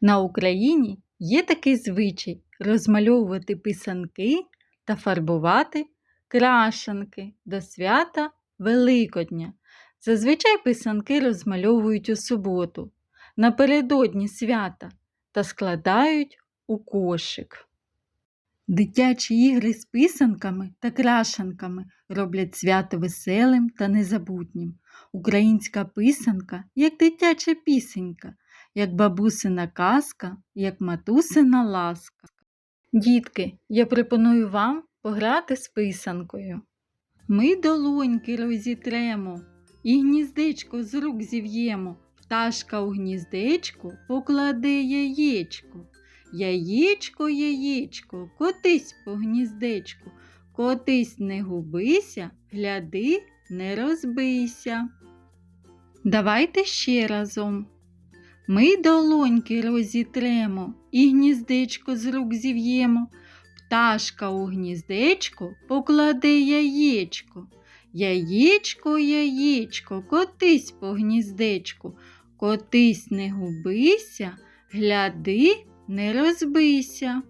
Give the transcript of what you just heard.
На Україні є такий звичай розмальовувати писанки та фарбувати крашанки до свята Великодня. Зазвичай писанки розмальовують у суботу, напередодні свята та складають у кошик. Дитячі ігри з писанками та крашанками роблять свято веселим та незабутнім. Українська писанка як дитяча пісенька, як бабусина казка, як матусина ласка. Дітки, я пропоную вам пограти з писанкою. Ми долоньки розітремо і гніздечко з рук зів'ємо. Пташка у гніздечку покладе яєчко. Яєчко, яєчко, котись по гніздечку, котись не губися, гляди, не розбийся. Давайте ще разом. Ми долоньки розітремо і гніздечко з рук зів'ємо. Пташка у гніздечко покладе яєчко. Яєчко, яєчко, котись по гніздечку, котись не губися, гляди, не розбийся.